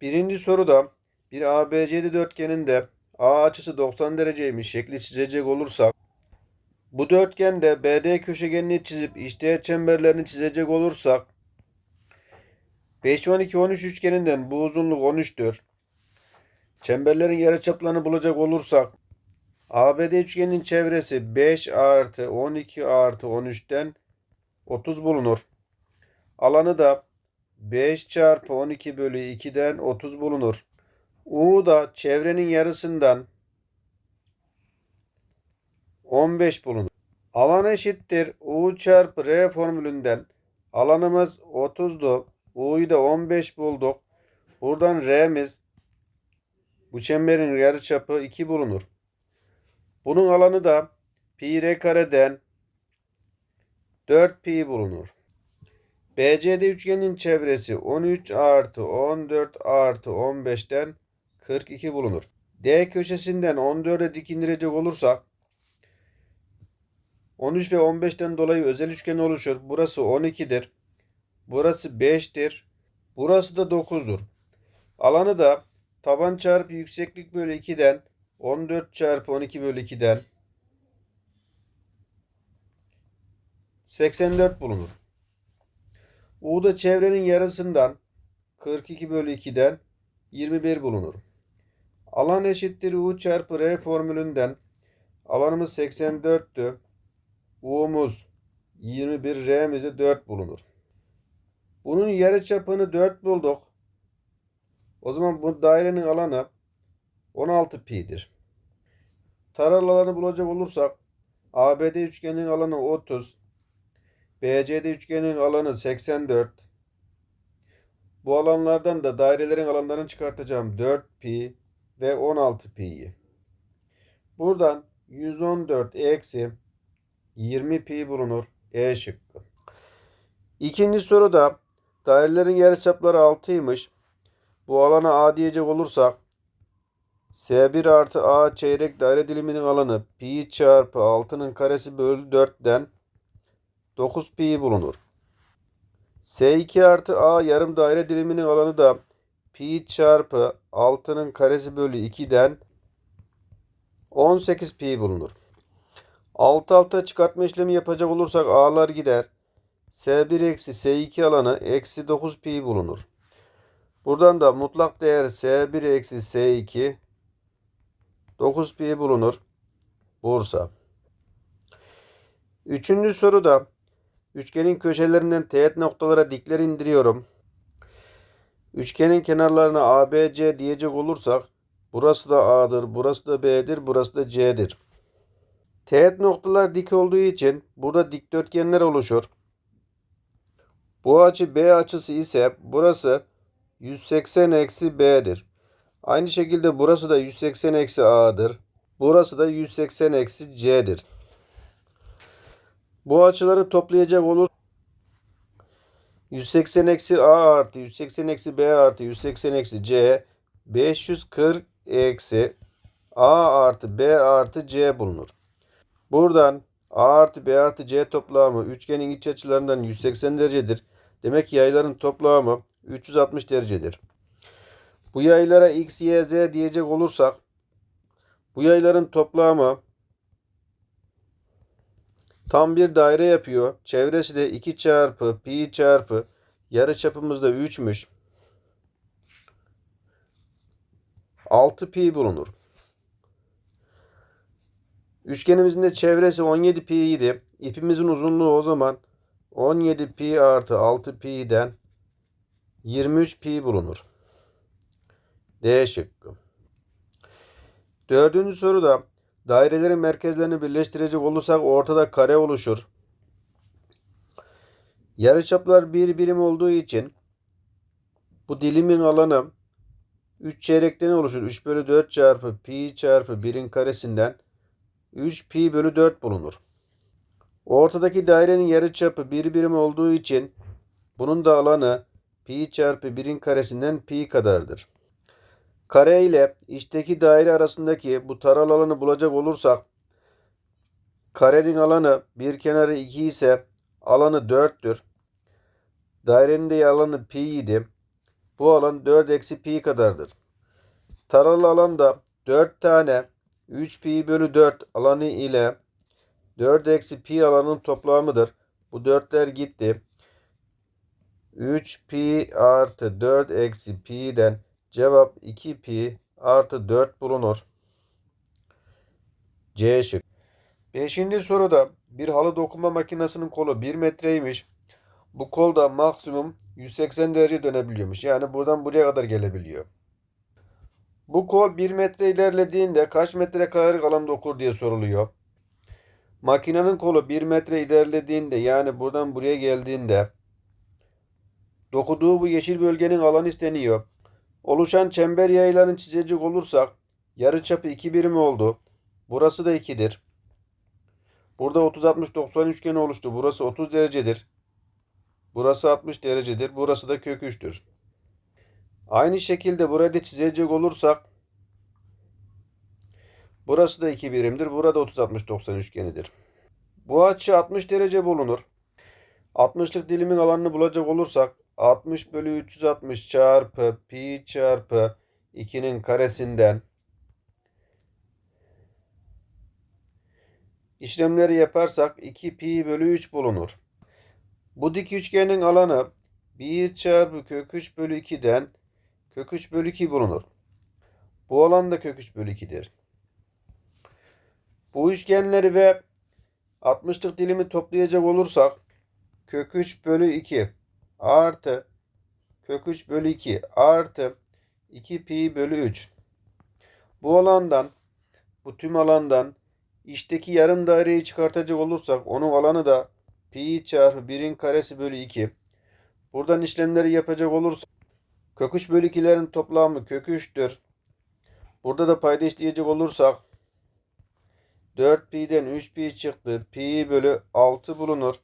Birinci soruda bir ABCD dörtgeninde A açısı 90 dereceymiş şekli çizecek olursak bu dörtgende BD köşegenini çizip işteğet çemberlerini çizecek olursak 5 12 13 üçgeninden bu uzunluk 13'tür. Çemberlerin yarıçaplarını bulacak olursak ABD üçgeninin çevresi 5 artı 12 artı 13'ten 30 bulunur. Alanı da 5 çarpı 12 bölü 2'den 30 bulunur. U da çevrenin yarısından 15 bulunur. Alan eşittir U çarpı R formülünden alanımız 30'du. U'yu da 15 bulduk. Buradan R'miz bu çemberin yarıçapı 2 bulunur. Bunun alanı da pi r kareden 4 pi bulunur. BCD üçgenin çevresi 13 artı 14 artı 15'ten 42 bulunur. D köşesinden 14'e dik indirecek olursak 13 ve 15'ten dolayı özel üçgen oluşur. Burası 12'dir. Burası 5'tir. Burası da 9'dur. Alanı da taban çarpı yükseklik bölü 2'den 14 çarpı 12 bölü 2'den 84 bulunur. U da çevrenin yarısından 42 bölü 2'den 21 bulunur. Alan eşittir U çarpı R formülünden alanımız 84'tü. U'muz 21, R'miz de 4 bulunur. Bunun yarıçapını 4 bulduk. O zaman bu dairenin alanı 16 pi'dir. Taralı alanı bulacak olursak ABD üçgeninin alanı 30, BCD üçgeninin alanı 84. Bu alanlardan da dairelerin alanlarını çıkartacağım 4 pi ve 16 pi'yi. Buradan 114 eksi 20 pi bulunur. E şıkkı. İkinci soruda dairelerin yarıçapları 6'ymış. Bu alana A diyecek olursak S1 artı A çeyrek daire diliminin alanı pi çarpı 6'nın karesi bölü 4'ten 9 pi bulunur. S2 artı A yarım daire diliminin alanı da pi çarpı 6'nın karesi bölü 2'den 18 pi bulunur. Alt alta çıkartma işlemi yapacak olursak A'lar gider. S1 eksi S2 alanı eksi 9 pi bulunur. Buradan da mutlak değer S1 eksi S2 9 pi bulunur. Bursa. Üçüncü soruda üçgenin köşelerinden teğet noktalara dikler indiriyorum. Üçgenin kenarlarına ABC diyecek olursak burası da A'dır, burası da B'dir, burası da C'dir. Teğet noktalar dik olduğu için burada dikdörtgenler oluşur. Bu açı B açısı ise burası 180 eksi B'dir. Aynı şekilde burası da 180 eksi A'dır. Burası da 180 eksi C'dir. Bu açıları toplayacak olur. 180 eksi A artı 180 eksi B artı 180 eksi C 540 eksi A artı B artı C bulunur. Buradan A artı B artı C toplamı üçgenin iç açılarından 180 derecedir. Demek ki yayların toplamı 360 derecedir. Bu yaylara x, y, z diyecek olursak bu yayların toplamı tam bir daire yapıyor. Çevresi de 2 çarpı pi çarpı yarıçapımız da 3'müş. 6 pi bulunur. Üçgenimizin de çevresi 17 pi idi. İpimizin uzunluğu o zaman 17 pi artı 6 pi'den 23 pi bulunur. D şıkkı. Dördüncü soruda dairelerin merkezlerini birleştirecek olursak ortada kare oluşur. Yarıçaplar bir birim olduğu için bu dilimin alanı 3 çeyrekten oluşur. 3 bölü 4 çarpı pi çarpı 1'in karesinden 3 pi bölü 4 bulunur. Ortadaki dairenin yarıçapı bir birim olduğu için bunun da alanı pi çarpı 1'in karesinden pi kadardır. Kare ile içteki daire arasındaki bu taral alanı bulacak olursak karenin alanı bir kenarı 2 ise alanı 4'tür. Dairenin de alanı pi idi. Bu alan 4 eksi pi kadardır. Taralı alanda 4 tane 3 pi bölü 4 alanı ile 4 eksi pi alanın toplamıdır. Bu 4'ler gitti. 3 pi artı 4 eksi pi'den cevap 2 pi artı 4 bulunur. C şık. Beşinci soruda bir halı dokuma makinesinin kolu 1 metreymiş. Bu kol da maksimum 180 derece dönebiliyormuş. Yani buradan buraya kadar gelebiliyor. Bu kol 1 metre ilerlediğinde kaç metre karelik alanda okur diye soruluyor. Makinenin kolu 1 metre ilerlediğinde yani buradan buraya geldiğinde dokuduğu bu yeşil bölgenin alanı isteniyor. Oluşan çember yaylarını çizecek olursak yarıçapı 2 birim oldu. Burası da 2'dir. Burada 30 60 90 üçgeni oluştu. Burası 30 derecedir. Burası 60 derecedir. Burası da kök 3'tür. Aynı şekilde burayı da çizecek olursak burası da 2 birimdir. Burada 30 60 90 üçgenidir. Bu açı 60 derece bulunur. 60'lık dilimin alanını bulacak olursak 60 bölü 360 çarpı pi çarpı 2'nin karesinden işlemleri yaparsak 2 pi bölü 3 bulunur. Bu dik üçgenin alanı 1 çarpı kök 3 bölü 2'den kök 3 bölü 2 bulunur. Bu alan da kök 3 bölü 2'dir. Bu üçgenleri ve 60'lık dilimi toplayacak olursak kök 3 bölü 2 artı kök 3 bölü 2 artı 2 pi bölü 3. Bu alandan bu tüm alandan içteki yarım daireyi çıkartacak olursak onun alanı da pi çarpı 1'in karesi bölü 2. Buradan işlemleri yapacak olursak kök 3 bölü 2'lerin toplamı kök 3'tür. Burada da payda işleyecek olursak 4 pi'den 3 pi çıktı. Pi bölü 6 bulunur.